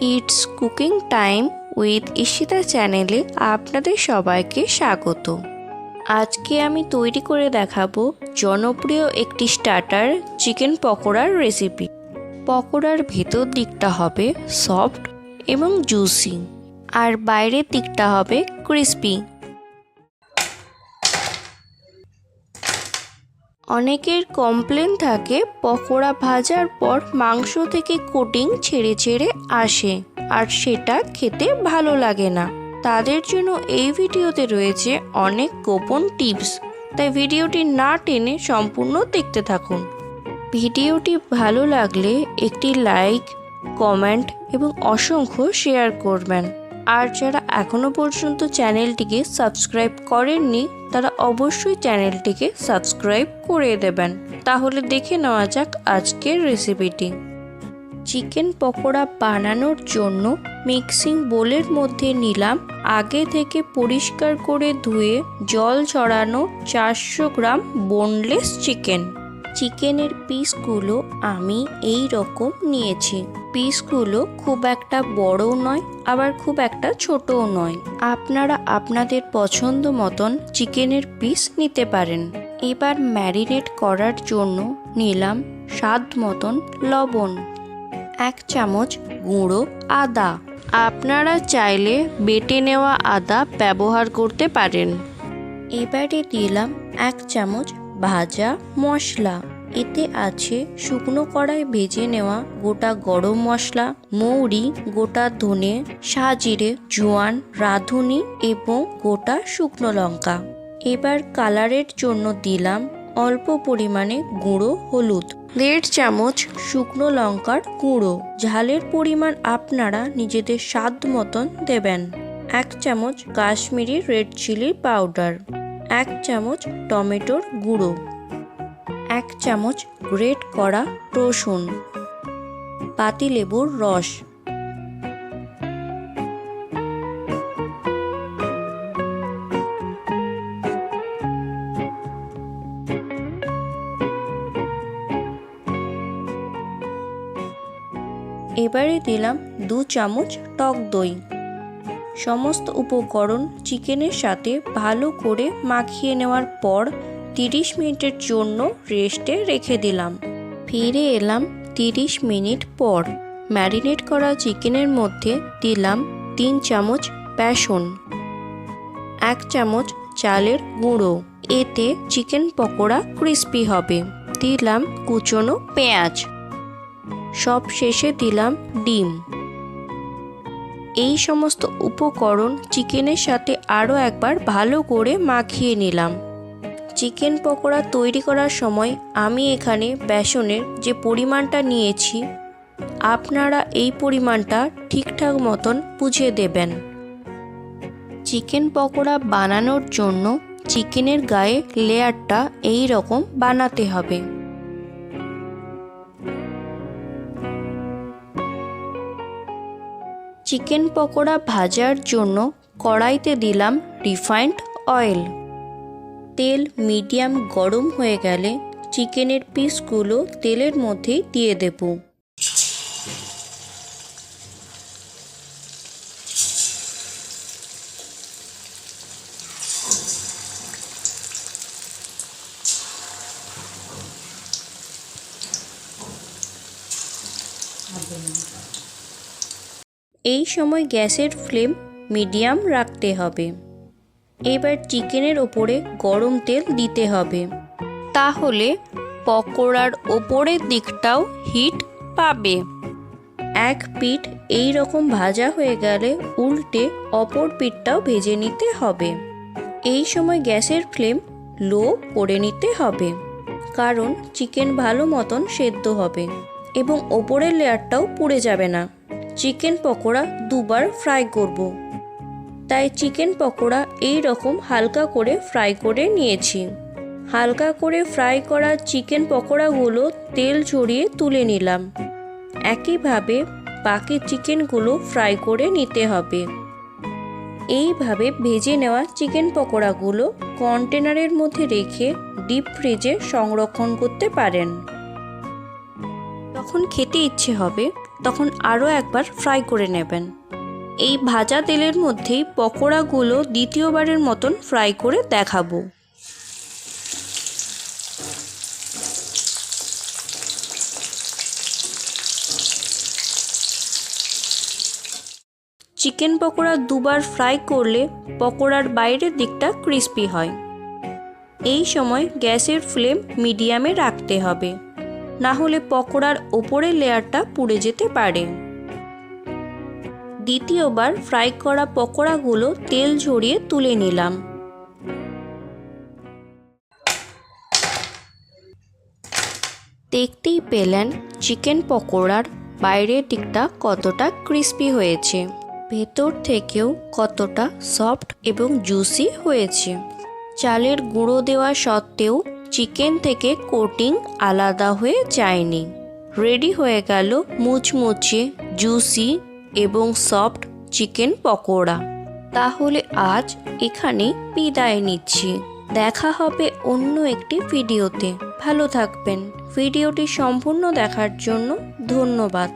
It's cooking time with Ishita চ্যানেলে আপনাদের সবাইকে স্বাগত। আজকে আমি তৈরি করে দেখাবো জনপ্রিয় একটি স্টার্টার চিকেন পকোড়ার রেসিপি পকোড়ার ভেতর দিকটা হবে সফট এবং জুসি আর বাইরের দিকটা হবে ক্রিস্পি অনেকের কমপ্লেন থাকে, পকোড়া ভাজার পর মাংস থেকে কোটিং ছেড়ে ছেড়ে আসে, আর সেটা খেতে ভালো লাগে না। তাদের জন্য এই ভিডিওতে রয়েছে অনেক গোপন টিপস তাই ভিডিওটি না টেনে সম্পূর্ণ দেখতে থাকুন। ভিডিওটি ভালো লাগলে একটি লাইক কমেন্ট এবং অসংখ্য শেয়ার করবেন। আর যারা এখনও পর্যন্ত চ্যানেলটিকে সাবস্ক্রাইব করেননি, তারা অবশ্যই চ্যানেলটিকে সাবস্ক্রাইব করে দেবেন। তাহলে দেখে নেওয়া যাক আজকের রেসিপিটি। চিকেন পকোড়া বানানোর জন্য মিক্সিং বোলের মধ্যে নিলাম, আগে থেকে পরিষ্কার করে ধুয়ে জল ছড়ানো চারশো গ্রাম বোনলেস চিকেন চিকেনের পিসগুলো আমি এই রকম নিয়েছি। পিসগুলো খুব একটা বড়ও নয়, আবার খুব একটা ছোটও নয়। আপনারা আপনাদের পছন্দ মতন চিকেনের পিস নিতে পারেন। এবার ম্যারিনেট করার জন্য নিলাম স্বাদ মতন লবণ, এক চামচ গুঁড়ো আদা। আপনারা চাইলে বেটে নেওয়া আদা ব্যবহার করতে পারেন। এবারে দিলাম এক চামচ ভাজা মশলা। এতে আছে শুকনো কড়াই ভেজে নেওয়া গোটা গরম মশলা, মৌরি, গোটা ধনে, সাজিরে, জোয়ান, রাঁধুনি এবং গোটা শুকনো লঙ্কা। এবার কালারের জন্য দিলাম অল্প পরিমাণে গুঁড়ো হলুদ। দেড় চামচ শুকনো লঙ্কার গুঁড়ো। ঝালের পরিমাণ আপনারা নিজেদের স্বাদ মতন দেবেন। এক চামচ কাশ্মীরি রেড চিলি পাউডার। এক চামচ টমেটোর গুঁড়ো। এক চামচ গ্রেট করা রসুন পাতিলেবুর রস। এবারে দিলাম দু চামচ টক দই। সমস্ত উপকরণ চিকেনের সাথে ভালো করে মাখিয়ে নেওয়ার পর তিরিশ মিনিটের জন্য রেস্টে রেখে দিলাম। ফিরে এলাম তিরিশ মিনিট পর। ম্যারিনেট করা চিকেনের মধ্যে দিলাম তিন চামচ বেসন, এক চামচ চালের গুঁড়ো। এতে চিকেন পকোড়া ক্রিস্পি হবে। দিলাম কুচনো পেঁয়াজ। সব শেষে দিলাম ডিম। এই সমস্ত উপকরণ চিকেনের সাথে আরও একবার ভালো করে মাখিয়ে নিলাম। চিকেন পকোড়া তৈরি করার সময় আমি এখানে বেসনের যে পরিমাণটা নিয়েছি, আপনারা এই পরিমাণটা ঠিকঠাক মতন বুঝে দেবেন। চিকেন পকোড়া বানানোর জন্য চিকেনের গায়ে লেয়ারটা এই রকম বানাতে হবে। চিকেন পকোড়া ভাজার জন্য কড়াইতে দিলাম রিফাইন্ড অয়েল। তেল মিডিয়াম গরম হয়ে গেলে চিকেনের পিসগুলো তেলের মধ্যে দিয়ে দেব। এই সময় গ্যাসের ফ্লেম মিডিয়াম রাখতে হবে। এবার চিকেনের ওপরে গরম তেল দিতে হবে। তাহলে পকোড়ার ওপরের দিকটাও হিট পাবে। এক পিঠ এই রকম ভাজা হয়ে গেলে উল্টে অপর পিঠটাও ভেজে নিতে হবে। এই সময় গ্যাসের ফ্লেম লো করে নিতে হবে, কারণ চিকেন ভালো মতন সেদ্ধ হবে এবং ওপরের লেয়ারটাও পুড়ে যাবে না। চিকেন পকোড়া দুবার ফ্রাই করব। তাই চিকেন পকোড়া এই রকম হালকা করে ফ্রাই করে নিয়েছি। হালকা করে ফ্রাই করা চিকেন পকোড়াগুলো তেল ঝরিয়ে তুলে নিলাম। একইভাবে বাকি চিকেনগুলো ফ্রাই করে নিতে হবে। এইভাবে ভেজে নেওয়া চিকেন পকোড়াগুলো কন্টেনারের মধ্যে রেখে ডিপ ফ্রিজে সংরক্ষণ করতে পারেন। যখন খেতে ইচ্ছে হবে, তখন আরও একবার ফ্রাই করে নেবেন। এই ভাজা তেলের মধ্যেই পকোড়াগুলো দ্বিতীয়বারের মতন ফ্রাই করে দেখাবো। চিকেন পকোড়া দুবার ফ্রাই করলে পকোড়ার বাইরের দিকটা ক্রিস্পি হয়। এই সময় গ্যাসের ফ্লেম মিডিয়ামে রাখতে হবে। না হলে পকোড়ার ওপরের লেয়ারটা পুড়ে যেতে পারে। দ্বিতীয়বার ফ্রাই করা পকোড়াগুলো তেল ঝরিয়ে তুলে নিলাম। দেখতেই পেলেন চিকেন পকোড়ার বাইরের দিকটা কতটা ক্রিস্পি হয়েছে। ভেতর থেকেও কতটা সফট এবং জুসি হয়েছে। চালের গুঁড়ো দেওয়া সত্ত্বেও চিকেন থেকে কোটিং আলাদা হয়ে যায়নি। রেডি হয়ে গেল মুচমুচে, জুসি এবং সফট চিকেন পকোড়া। তাহলে আজ এখানে বিদায় নিচ্ছি। দেখা হবে অন্য একটি ভিডিওতে। ভালো থাকবেন। ভিডিওটি সম্পূর্ণ দেখার জন্য ধন্যবাদ।